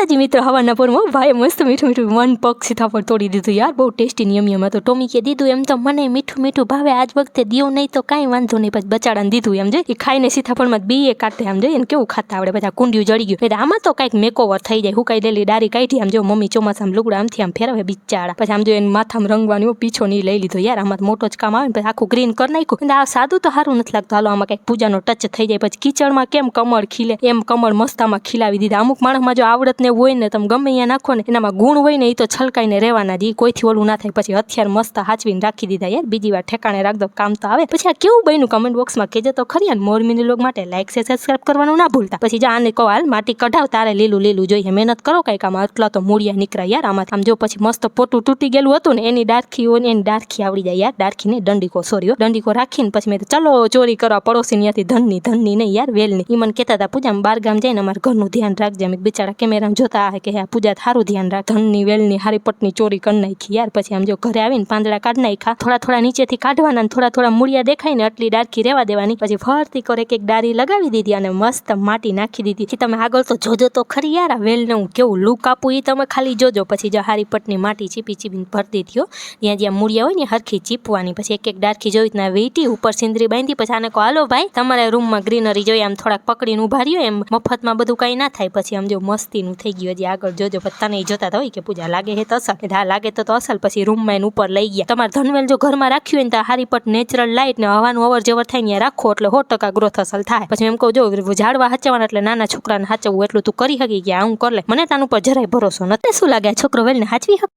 માતાજી મિત્ર હવાના પોરમાં ભાઈ મસ્ત મીઠું મીઠું મન પગ સીતાફળ તોડી દીધું યાર. બહુ ટેસ્ટી નિયમ નિયમ હતો. ટોમી કે દીધું એમ તો મને મીઠું મીઠું ભાવે આજ વખતે દીવ નહીં તો કાંઈ વાંધો નહીં. પછી બચાડાને દીધું એમ જોઈ. એ ખાઈને સીતાફળમાં બી એ કાઢે આમ જોઈએ કેવું ખાતા આવડે? બધા કુંડિયું જડી ગયું. એટલે આમાં તો કાંઈક મેકોવર થઈ જાય. હુકાઈ દેલી ડારી કાઢી આમ જો મમ્મી ચોમાસામાં લુગડા આમથી આમ ફેરવે બિચારા. પછી આમ જો એને માથામાં રંગવાનું પીછો નહીં લઈ લીધો યાર. આમાં મોટો જ કામ આવે ને. આખું ગ્રીન કરી નાખ્યું. આ સાદું તો સારું નથી લાગતું. હાલો, આમાં કંઈક પૂજાનો ટચ થઈ જાય. પછી કિચડમાં કેમ કમળ ખીલે? એમ કમળ મસ્તામાં ખીલાવી દીધા. અમુક માણસમાં જો આવડત ને એવું હોય ને તમે ગમે અહીંયા નાખો ને એનામાં ગુણ હોય ને એ તો છલકાઈને રહેવાના જ. ઈ કોઈથી ઓલું ના થાય પછી હથિયાર મસ્ત હાચવીને રાખી દીધા યાર. બીજી વાર ઠેકાણે રાખ દો કામ તો આવે. પછી આ કેવું બન્યું કમેન્ટ બોક્સમાં કહેજો તો ખરી અને મોર મિની લોગ માટે લાઈક છે સબસ્ક્રાઈબ કરવાનું ના ભૂલતા. પછી જા આને કહો, હાલ માટી કઢાવ, તારે લીલું લીલું જોઈએ. મહેનત કરો કાંઈક આમાં. આટલા તો મૂળિયા નીકળ્યા યાર આમાં. આમ જો પછી મસ્ત પોટું તૂટી ગયેલું હતું ને એની ડારખી હોય ને એની ડારખી આવડી જાય યાર. ડારખી ને દંડીકો સોરી દંડીકો રાખીને પછી મેં ચલો, ચોરી કરવા પડોશી ત્યાંથી ધનની ધનની નહીં યાર, વેલની. ઈ મને કહેતા હતા, પૂજા બાર ગામ જાય ને અમારા ઘરનું ધ્યાન રાખજે. અમે બિચારા કેમેરામાં જોતા આવે કે હા પૂજા સારું ધ્યાન રાખ. ધનની વેલની હારી પટની ચોરી કરી નાખી. યાર પછી આમ જો ઘરે આવીને પાંદડા કાઢ નાખ્યા. થોડા થોડા નીચેથી કાઢવાના થોડા થોડા મૂળિયા દેખાય ને આટલી ડારખી રહેવા દેવાની. પછી ફરતી કરે એક ડારી લગાવી દીધી અને મસ્ત માટી નાખી દીધી. તમે આગળ તો જોજો તો ખરી યાર, આ વેલને હું કેવું લુક આપું એ તમે ખાલી જોજો. પછી જો હારી પટની માટી ચીપી ચીપીને ભરતી થયો. ત્યાં જ્યાં મૂળિયા હોય ને હરખી ચીપવાની. પછી એક એક ડારખી જોઈ રીતના વેટી ઉપર સિંદરી બાંધી. પછી આને કહો, હાલો ભાઈ, તમારે રૂમમાં ગ્રીનરી જોઈએ. આમ થોડાક પકડીને ઊભા રહ્યો. એમ મફતમાં બધું કાંઈ ના થાય. પછી આમ જો મસ્તીનું થઈ ગયું હજી આગળ જોજો પત્તા નહીં જોતા હોય કે પૂજા લાગે હે તો અસલ હા લાગે તો અસલ. પછી રૂમમાં એને ઉપર લઈ ગયા. તમારે ધનવેલ જો ઘરમાં રાખ્યું હોય ને તો હારી પટ નેચરલ લાઇટ ને હવાનું અવર જવર થાય ને રાખો એટલે સો ટકા ગ્રોથ અસલ થાય. પછી એમ કહું, જો ઝાડવા હાચવાના એટલે નાના છોકરાને હાચવું એટલું તું કરી શકી આ હું કર લે. મને તાન ઉપર જરાય ભરોસો નથી. શું લાગે છોકરો વેલને હાચવી હક?